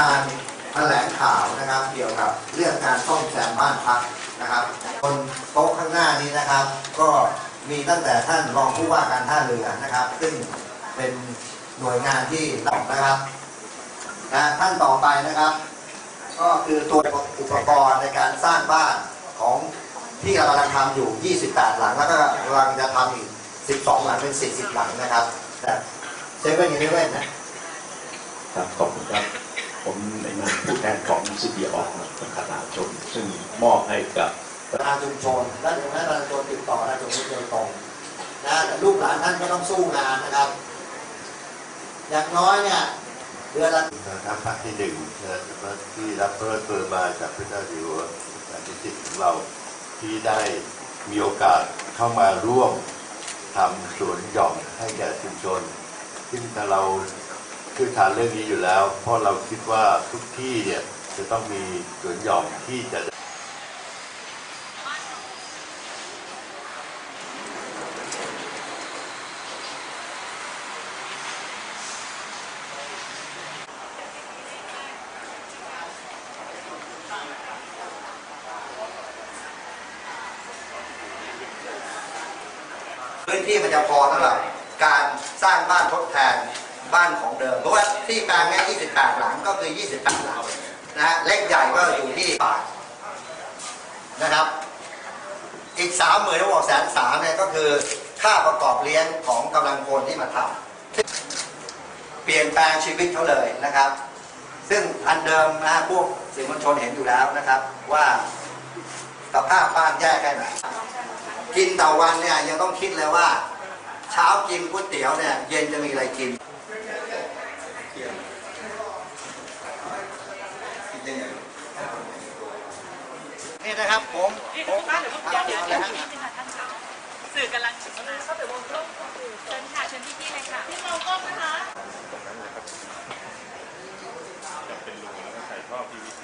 การแถลงข่าวนะครับ เกี่ยวกับเรื่องการซ่อมแซมบ้านพักนะครับบนโต๊ะข้างหน้านี้นะครับ ก็มีตั้งแต่ท่านรองผู้ว่าการท่าเรือนะครับ ซึ่งเป็นหน่วยงานที่รับนะครับนะท่านต่อไปนะครับ ก็คือตัวอุปกรณ์ในการสร้างบ้านของที่กำลังทำอยู่ 28 หลัง แล้วก็กำลังจะทำอีก 12 หลังเป็น 40 หลังนะครับแต่เซเว่นอีเลเว่นนะครับขอบคุณครับ ผมในนามผู้แทนของสิทธิออกประชาชนซึ่งมอบให้กับประธานชุมชนและถึงแม้ประธานชุมชนติดต่อได้ตรงนี้โดยตรงนะแต่ลูกหลานท่านก็ต้องสู้งานนะครับ อย่างน้อยเนี่ยเดือนละนะครับภาคที่หนึ่งที่รับพระราชทมาจากพระเจ้าอยู่หัวรัชกาลที่สิบของเราที่ได้มีโอกาสเข้ามาร่วมทำสวนหย่อมให้แก่ชุมชน ซึ่งถ้าเรา ช่วยทานเรื่องนี้อยู่แล้ว เพราะเราคิดว่าทุกที่เนี่ยจะต้องมีสวนหย่อมที่จะพื้นที่มันจะพอสำหรับการสร้างบ้านทดแทน บ้านของเดิม เพราะว่าที่แปลงเนี้ย28 หลังก็คือ 28 หลังนะฮะเล็กใหญ่ก็อยู่ที่บาทนะครับ อีกสามหมื่นบอกแสนสามเนี่ยก็คือค่าประกอบเลี้ยงของกำลังคนที่มาทำเปลี่ยนแปลงชีวิตเขาเลยนะครับ ซึ่งอันเดิมนะพวกสื่อมวลชนเห็นอยู่แล้วนะครับ ว่าสภาพบ้านแย่แค่ไหนกินต่อวันเนี่ยยังต้องคิดเลยว่า เช้ากินก๋วยเตี๋ยวเนี่ย เย็นจะมีอะไรกิน นี่นะครับผมผมบ้านเดี๋ยวเดี๋ยวเดี๋ยวเอาเลเดี๋ยยวฮะนิดนึงค่ะท่านคะสื่อกำลังเข้าไปวงกลมเชิญค่ะเชิญพี่ๆเลยค่ะพี่มองกล้องนะคะจะเป็นรูแล้วก็ใส่ท่อ PVC